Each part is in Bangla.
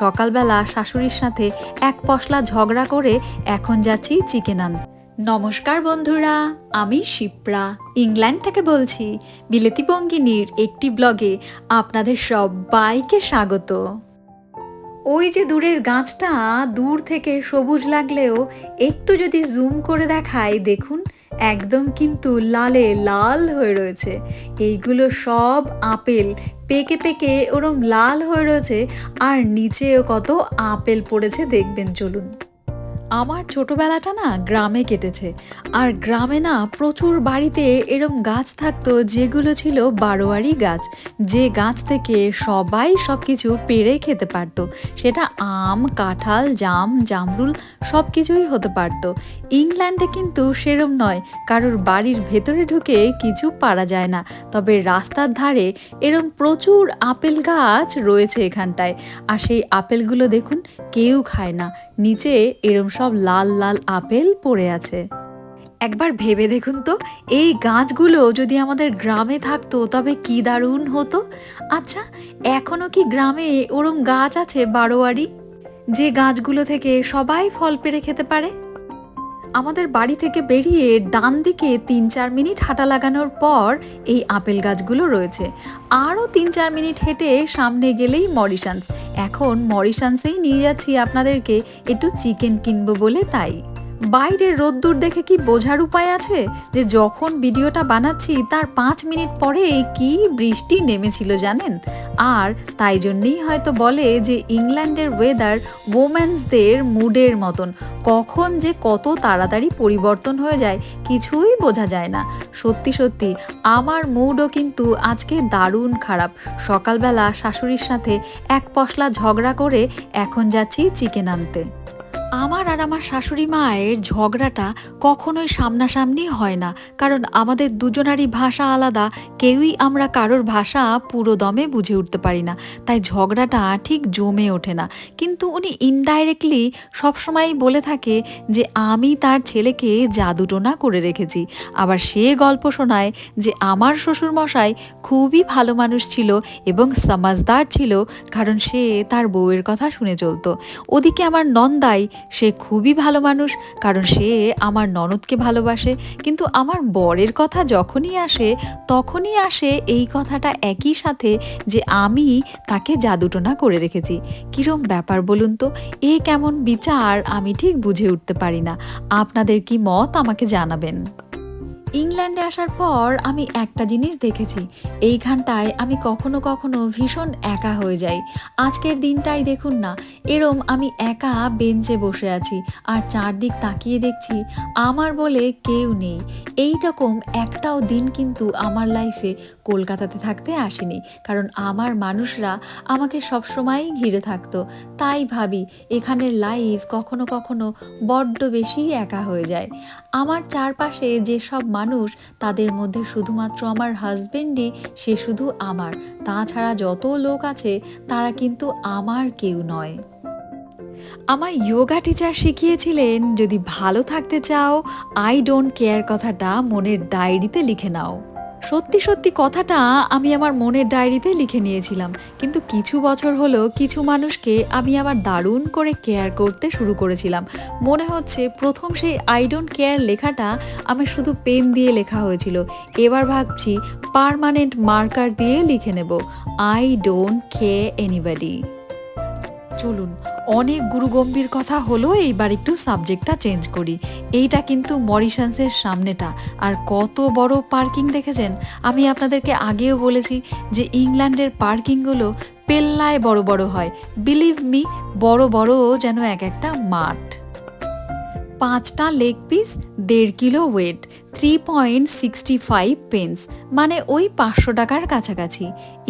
সকালবেলা শাশুড়ির সাথে এক পশলা ঝগড়া করে এখন যাচ্ছি চিকেন আন নমস্কার বন্ধুরা, আমি শিপ্রা, ইংল্যান্ড থেকে বলছি। বিলেতি বঙ্গিনীর একটি ব্লগে আপনাদের সবাইকে স্বাগত। ওই যে দূরের গাছটা, দূর থেকে সবুজ লাগলেও একটু যদি জুম করে দেখায় দেখুন, একদম কিন্তু লালে লাল হয়ে রয়েছে। এইগুলো সব আপেল পেকে পেকে ওরম লাল হয়ে রয়েছে আর নিচেও কত আপেল পড়েছে দেখবেন চলুন। আমার ছোটবেলাটা না গ্রামে কেটেছে। আর গ্রামে না প্রচুর বাড়িতে এরম গাছ থাকতো যেগুলো ছিল বারোয়ারি গাছ। যে গাছ থেকে সবাই সব কিছু পেড়ে খেতে পারতো। সেটা আম, কাঁঠাল, জাম, জামরুল সব কিছুই হতে পারতো। ইংল্যান্ডে কিন্তু সেরম নয়। কারোর বাড়ির ভেতরে ঢুকে কিছু পারা যায় না। তবে রাস্তার ধারে এরম প্রচুর আপেল গাছ রয়েছে এখানটায়। আর সেই আপেলগুলো দেখুন, কেউ খায় না। নিচে এরম সব লাল লাল আপেল পড়ে আছে। একবার ভেবে দেখুন তো, এই গাছগুলো যদি আমাদের গ্রামে থাকতো, তবে কি দারুণ হতো? আচ্ছা এখনও কি গ্রামে ওরম গাছ আছে বারোয়ারি? যে গাছগুলো থেকে সবাই ফল পেরে খেতে পারে? আমাদের বাড়ি থেকে বেরিয়ে ডান দিকে তিন চার মিনিট হাঁটা লাগানোর পর এই আপেল গাছগুলো রয়েছে। আরও তিন চার মিনিট হেঁটে সামনে গেলেই মরিশান্স। এখন মরিশানসেই নিয়ে যাচ্ছি আপনাদেরকে। একটু চিকেন কিনবো বলে তাই। বাইরের রোদ্দুর দেখে কি বোঝার উপায় আছে? যে যখন ভিডিওটা বানাচ্ছি, তার পাঁচ মিনিট পরে কি বৃষ্টি নেমেছিল জানেন? আর তাই জন্যেই হয়তো বলে যে ইংল্যান্ডের ওয়েদার ওমেন্সদের মুডের মতন। কখন যে কত তাড়াতাড়ি পরিবর্তন হয়ে যায়, কিছুই বোঝা যায় না। সত্যি সত্যি, আমার মুডও কিন্তু আজকে দারুণ খারাপ। সকালবেলা শাশুড়ির সাথে এক পশলা ঝগড়া করে এখন যাচ্ছি চিকেন আনতে। আমার আর আমার শাশুড়ি মায়ের ঝগড়াটা কখনোই সামনাসামনি হয় না, কারণ আমাদের দুজনারই ভাষা আলাদা, কেউই আমরা কারোর ভাষা পুরো দমে বুঝে উঠতে পারি না, তাই ঝগড়াটা ঠিক জমে ওঠে না। কিন্তু উনি ইনডাইরেক্টলি সবসময়ই বলে থাকে যে আমি তার ছেলেকে জাদুটোনা করে রেখেছি। আবার সে গল্প শোনায় যে আমার শ্বশুরমশাই খুবই ভালো মানুষ ছিল এবং সমাজদার ছিল, কারণ সে তার বউয়ের কথা শুনে চলতো। ওদিকে আমার নন্দাই সে খুবই ভালো মানুষ, কারণ সে আমার ননদকে ভালোবাসে। কিন্তু আমার বরের কথা যখনই আসে, তখনই আসে এই কথাটা একই সাথে যে আমি তাকে জাদুটোনা করে রেখেছি। কিরম ব্যাপার বলুন তো? এ কেমন বিচার? আমি ঠিক বুঝে উঠতে পারি না। আপনাদের কি মত আমাকে জানাবেন? ইংল্যান্ডে আসার পর আমি একটা জিনিস দেখেছি। এইখানটায় আমি কখনো কখনো ভীষণ একা হয়ে যাই। আজকের দিনটাই দেখুন না, এরম আমি একা বেঞ্চে বসে আছি আর চারদিক তাকিয়ে দেখছি আমার বলে কেউ নেই। এইরকম একটাও দিন কিন্তু আমার লাইফে কলকাতাতে থাকতে আসেনি, কারণ আমার মানুষরা আমাকে সবসময়ই ঘিরে থাকতো। তাই ভাবি, এখানের লাইফ কখনো কখনো বড্ড বেশি একা হয়ে যায়। আমার চারপাশে যেসব মানুষ, তাদের মধ্যে শুধুমাত্র আমার হাজবেন্ডই সে শুধু আমার। তাছাড়া যত লোক আছে, তারা কিন্তু আমার কেউ নয়। আমার ইয়োগা টিচার শিখিয়েছিলেন, যদি ভালো থাকতে চাও আই ডোন্ট কেয়ার কথাটা মনের ডায়েরিতে লিখে নাও। সত্যি সত্যি কথাটা আমি আমার মনের ডায়েরিতে লিখে নিয়েছিলাম। কিন্তু কিছু বছর হলো কিছু মানুষকে আমি আবার দারুণ করে কেয়ার করতে শুরু করেছিলাম। মনে হচ্ছে প্রথম সেই আই ডোন্ট কেয়ার লেখাটা আমার শুধু পেন দিয়ে লেখা হয়েছিল। এবার ভাবছি পারমানেন্ট মার্কার দিয়ে লিখে নেব। I don't care anybody. চলুন অনেক গুরুগম্ভীর কথা হলো এইবার একটু সাবজেক্টটা চেঞ্জ করি। এইটা কিন্তু মরিশান্সের সামনেটা। আর কত বড় পার্কিং দেখেছেন? আমি আপনাদেরকে আগেও বলেছি যে ইংল্যান্ডের পার্কিংগুলো পেল্লায় বড় বড় হয়। বিলিভ মি, বড় বড় যেন এক একটা মাঠ। পাঁচটা লেগ পিস, দেড় kilo weight. Three point sixty five pence মানে ওই পাঁচশো টাকার কাছাকাছি।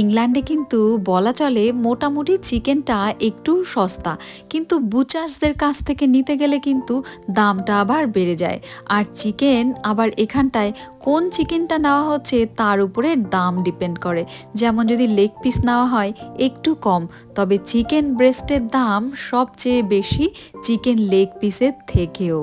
ইংল্যান্ডে কিন্তু বলা চলে মোটামুটি চিকেনটা একটু সস্তা, কিন্তু বুচার্সদের কাছ থেকে নিতে গেলে কিন্তু দামটা আবার বেড়ে যায়। আর চিকেন আবার এখানটায় কোন চিকেনটা নেওয়া হচ্ছে তার উপরে দাম ডিপেন্ড করে। যেমন যদি লেগ পিস নেওয়া হয়, একটু কম, তবে চিকেন ব্রেস্টের দাম সবচেয়ে বেশি চিকেন লেগ পিসের থেকেও।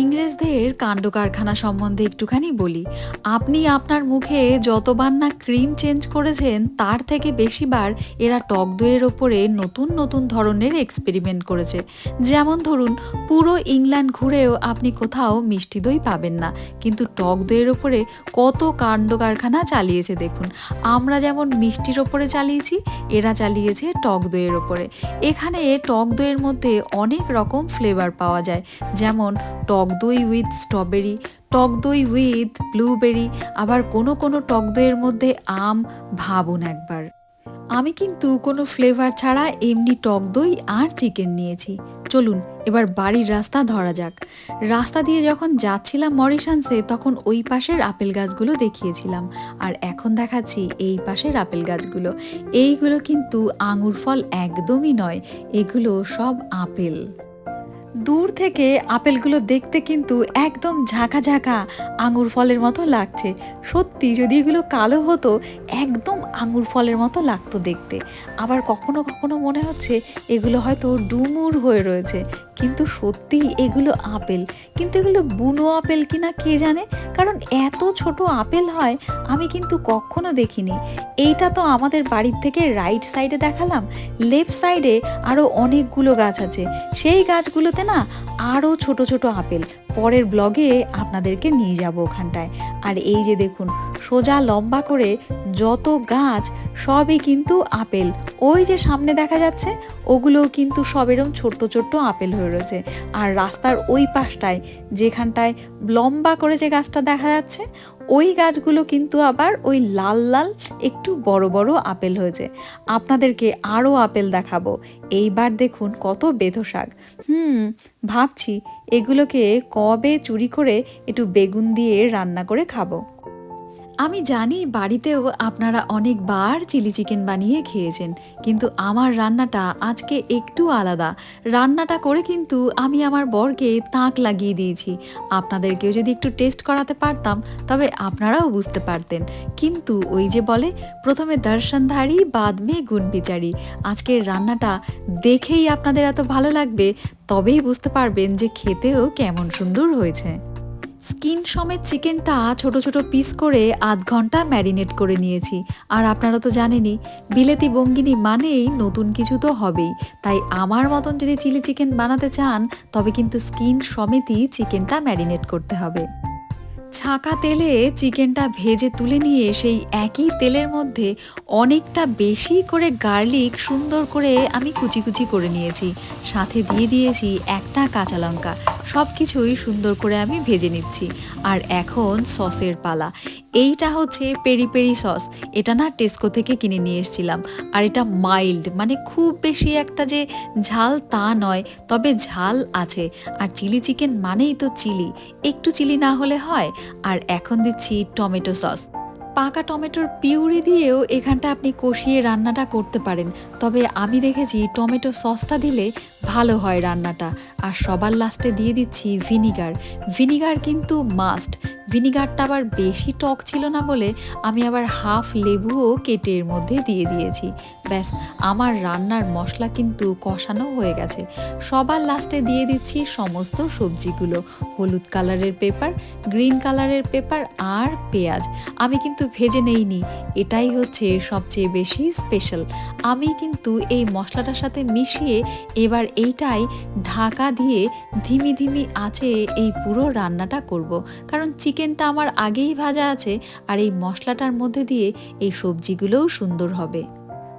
ইংরেজদের কাণ্ড কারখানা সম্বন্ধে একটুখানি বলি। আপনি আপনার মুখে যতবার না ক্রিম চেঞ্জ করেছেন, তার থেকে বেশিবার এরা টক দইয়ের ওপরে নতুন নতুন ধরনের এক্সপেরিমেন্ট করেছে। যেমন ধরুন, পুরো ইংল্যান্ড ঘুরেও আপনি কোথাও মিষ্টি দই পাবেন না। কিন্তু টক দইয়ের ওপরে কত কাণ্ড কারখানা চালিয়েছে দেখুন। আমরা যেমন মিষ্টির ওপরে চালিয়েছি, এরা চালিয়েছে টক দইয়ের ওপরে। এখানে টক দইয়ের মধ্যে অনেক রকম ফ্লেভার পাওয়া যায়। যেমন টক দই উইথ স্ট্রবেরি টক দই উইথ ব্লুবেরি আবার কোনো কোনো টক দইয়ের মধ্যে আম, ভাবুন একবার। আমি কিন্তু কোনো ফ্লেভার ছাড়া এমনি টক দই আর চিকেন নিয়েছি। চলুন, এবার বাড়ির রাস্তা ধরা যাক। রাস্তা দিয়ে যখন যাচ্ছিলাম মরিশানসে, তখন ওই পাশের আপেল গাছগুলো দেখিয়েছিলাম। আর এখন দেখাচ্ছি এই পাশের আপেল গাছগুলো। এইগুলো কিন্তু আঙুর ফল একদমই নয়, এগুলো সব আপেল। দূর থেকে আপেলগুলো দেখতে কিন্তু একদম ঝাঁকা ঝাঁকা আঙুর ফলের মতো লাগছে। সত্যি যদি এগুলো কালো হতো, একদম আঙুর ফলের মতো লাগতো দেখতে। আবার কখনো কখনো মনে হচ্ছে এগুলো হয়তো ডুমুর হয়ে রয়েছে। কিন্তু সত্যি এগুলো আপেল। কিন্তু এগুলো বুনো আপেল কিনা কে জানে? কারণ এত ছোট আপেল হয়, আমি কিন্তু কখনো দেখিনি। এইটা তো আমাদের বাড়ির থেকে রাইট সাইডে দেখালাম লেফট সাইডে আরও অনেকগুলো গাছ আছে। সেই গাছগুলোতে না আরও ছোট ছোট আপেল পরের ব্লগে আপনাদেরকে নিয়ে যাব ওখানটায়। আর এই যে দেখুন, সোজা লম্বা করে যত গাছ, সবই কিন্তু আপেল। ওই যে সামনে দেখা যাচ্ছে, ওগুলোও কিন্তু সব এরম ছোট্ট ছোট্ট আপেল হয়ে রয়েছে। আর রাস্তার ওই পাশটায়, যেখানটায় লম্বা করে যে গাছটা দেখা যাচ্ছে ওই গাছগুলো কিন্তু আবার ওই লাল লাল, একটু বড় বড় আপেল হয়েছে। আপনাদেরকে আরও আপেল দেখাবো। এইবার দেখুন কত বেধ শাক। হুম, ভাবছি এগুলোকে কবে চুরি করে একটু বেগুন দিয়ে রান্না করে খাব। আমি জানি বাড়িতেও আপনারা অনেকবার চিলি চিকেন বানিয়ে খেয়েছেন, কিন্তু আমার রান্নাটা আজকে একটু আলাদা। রান্নাটা করে কিন্তু আমি আমার বরকে তাক লাগিয়ে দিয়েছি। আপনাদেরকেও যদি একটু টেস্ট করাতে পারতাম, তবে আপনারাও বুঝতে পারতেন। কিন্তু ওই যে বলে, প্রথমে দর্শনধারী, বাদ মে গুণ বিচারি। আজকের রান্নাটা দেখেই আপনাদের এত ভালো লাগবে, তবেই বুঝতে পারবেন যে খেতেও কেমন সুন্দর হয়েছে। স্কিন সমেত চিকেনটা ছোট ছোট পিস করে আধ ঘণ্টা ম্যারিনেট করে নিয়েছি। আর আপনারা তো জানেনই, বিলেতি বঙ্গিনী মানেই নতুন কিছু তো হবেই। তাই আমার মতন যদি চিলি চিকেন বানাতে চান, তবে কিন্তু স্কিন সমেতই চিকেনটা ম্যারিনেট করতে হবে। ছাঁকা তেলে চিকেনটা ভেজে তুলে নিয়ে সেই একই তেলের মধ্যে অনেকটা বেশি করে গার্লিক সুন্দর করে আমি কুচি কুচি করে নিয়েছি। সাথে দিয়ে দিয়েছি একটা কাঁচা লঙ্কা। সব কিছুই সুন্দর করে আমি ভেজে নিচ্ছি। আর এখন সসের পালা। এইটা হচ্ছে পেরি পেরি সস। এটা না টেস্কো থেকে কিনে নিয়ে এসেছিলাম। আর এটা মাইল্ড মানে খুব বেশি একটা যে ঝাল তা নয়, তবে ঝাল আছে। আর চিলি চিকেন মানেই তো চিলি। একটু চিলি না হলে হয় আর এখন দিচ্ছি টমেটো সস। পাকা টমেটোর পিউরি দিয়েও এখানটা আপনি কষিয়ে রান্নাটা করতে পারেন। তবে আমি দেখেছি টমেটো সসটা দিলে ভালো হয় রান্নাটা। আর সবার লাস্টে দিয়ে দিচ্ছি ভিনিগার। ভিনিগার কিন্তু মাস্ট। ভিনিগারটা আবার বেশি টক ছিল না বলে আমি আবার হাফ লেবুও কেটে এর মধ্যে দিয়ে দিয়েছি। ব্যাস, আমার রান্নার মশলা কিন্তু কষানো হয়ে গেছে। সবার লাস্টে দিয়ে দিচ্ছি সমস্ত সবজিগুলো। হলুদ কালারের পেপার, গ্রিন কালারের পেপার আর পেঁয়াজ। আমি কিন্তু ভেজে নেইনি, এটাই হচ্ছে সবচেয়ে বেশি স্পেশাল। আমি কিন্তু এই মশলাটার সাথে মিশিয়ে এবার এইটাই ঢাকা দিয়ে ধিমি ধিমি আঁচে এই পুরো রান্নাটা করব। কারণ চিকেনটা আমার আগেই ভাজা আছে আর এই মশলাটার মধ্যে দিয়ে এই সবজিগুলোও সুন্দর হবে।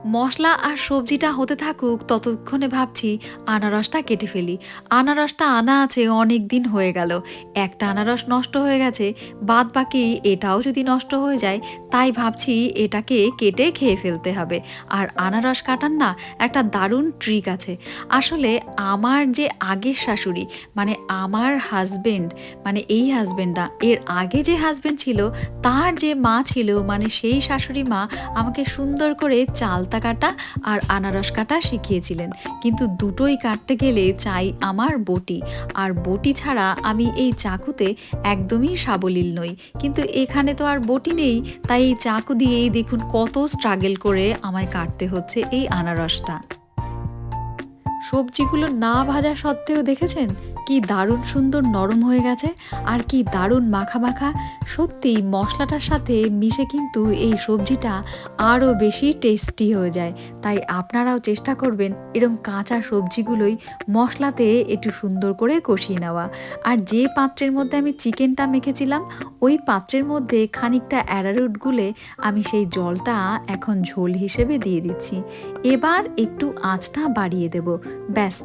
মশলা আর সবজিটা হতে থাকুক, ততক্ষণে ভাবছি আনারসটা কেটে ফেলি। আনারসটা আনা আছে অনেক দিন হয়ে গেল। একটা আনারস নষ্ট হয়ে গেছে বাদ বাকি এটাও যদি নষ্ট হয়ে যায়, তাই ভাবছি এটাকে কেটে খেয়ে ফেলতে হবে। আর আনারস কাটার না একটা দারুণ ট্রিক আছে। আসলে আমার যে আগের শাশুড়ি মানে আমার হাজবেন্ড মানে এই হাজবেন্ডটা এর আগে যে হাজবেন্ড ছিল, তার যে মা ছিল মানে সেই শাশুড়ি মা আমাকে সুন্দর করে চালতা কাটা আর আনারস কাটা শিখিয়েছিলেন। কিন্তু দুটোই কাটতে গেলে চাই আমার বটি। আর বটি ছাড়া আমি এই চাকুতে একদমই সাবলীল নই। কিন্তু এখানে তো আর বটি নেই, তাই এই চাকু দিয়েই দেখুন কত স্ট্রাগেল করে আমায় কাটতে হচ্ছে এই আনারসটা। সবজিগুলো না ভাজা সত্ত্বেও দেখেছেন? কি দারুণ সুন্দর নরম হয়ে গেছে আর কি দারুণ মাখা মাখা। সত্যি মশলাটার সাথে মিশে কিন্তু এই সবজিটা আরও বেশি টেস্টি হয়ে যায়। তাই আপনারাও চেষ্টা করবেন এরকম কাঁচা সবজিগুলোই মশলাতে একটু সুন্দর করে কষিয়ে নেওয়া। আর যে পাত্রের মধ্যে আমি চিকেনটা মেখেছিলাম, ওই পাত্রের মধ্যে খানিকটা অ্যারারুট গুলে আমি সেই জলটা এখন ঝোল হিসেবে দিয়ে দিচ্ছি। এবার একটু আঁচটা বাড়িয়ে দেব। ব্যাস,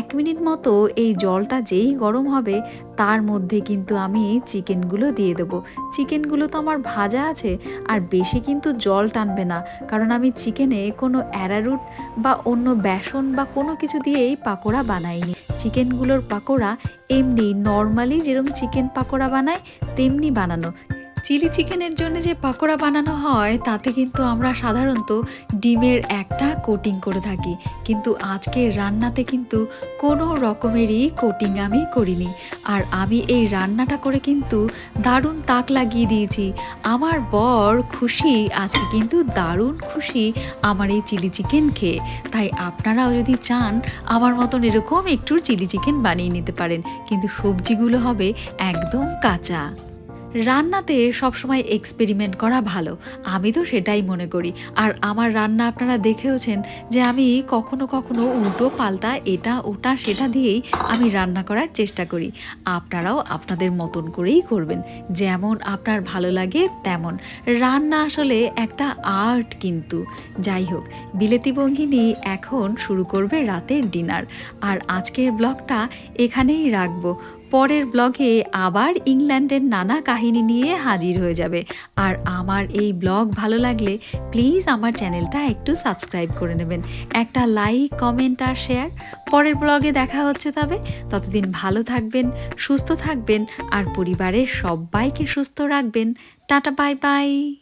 এক মিনিট মতো এই জলটা যেই গরম হবে, তার মধ্যে কিন্তু আমি চিকেনগুলো দিয়ে দেবো। চিকেনগুলো তো আমার ভাজা আছে, আর বেশি কিন্তু জল টানবে না, কারণ আমি চিকেনে কোনো অ্যারারুট বা অন্য বেসন বা কোনো কিছু দিয়েই পাকোড়া বানাইনি। চিকেনগুলোর পাকোড়া এমনি নর্মালি যেরকম চিকেন পাকোড়া বানায়, তেমনি বানানো। চিলি চিকেনের জন্য যে পাকোড়া বানানো হয়, তাতে কিন্তু আমরা সাধারণত ডিমের একটা কোটিং করে থাকি। কিন্তু আজকের রান্নাতে কিন্তু কোনো রকমেরই কোটিং আমি করিনি। আর আমি এই রান্নাটা করে কিন্তু দারুণ তাক লাগিয়ে দিয়েছি। আমার বর খুশি, আজকে কিন্তু দারুণ খুশি আমার এই চিলি চিকেন খেয়ে। তাই আপনারাও যদি চান, আমার মতন এরকম একটু চিলি চিকেন বানিয়ে নিতে পারেন। কিন্তু সবজিগুলো হবে একদম কাঁচা। রান্নাতে সবসময় এক্সপেরিমেন্ট করা ভালো। আমি তো সেটাই মনে করি। আর আমার রান্না আপনারা দেখেওছেন যে আমি কখনো কখনো উল্টো, পাল্টা, এটা, ওটা, সেটা দিয়েই আমি রান্না করার চেষ্টা করি। আপনারাও আপনাদের মতন করেই করবেন। যেমন আপনার ভালো লাগে তেমন। রান্না আসলে একটা আর্ট কিন্তু। যাই হোক, বিলেতি বঙ্গিনী এখন শুরু করবে রাতের ডিনার আর আজকের ব্লগটা এখানেই রাখব। পরের ব্লগে আবার ইংল্যান্ডের নানা কাহিনী নিয়ে হাজির হয়ে যাবে। আর আমার এই ব্লগ ভালো লাগলে প্লিজ আমার চ্যানেলটা একটু সাবস্ক্রাইব করে নেবেন। একটা লাইক, কমেন্ট আর শেয়ার। পরের ব্লগে দেখা হচ্ছে তবে। ততদিন ভালো থাকবেন, সুস্থ থাকবেন আর পরিবারের সবাইকে সুস্থ রাখবেন। Tata, bye bye.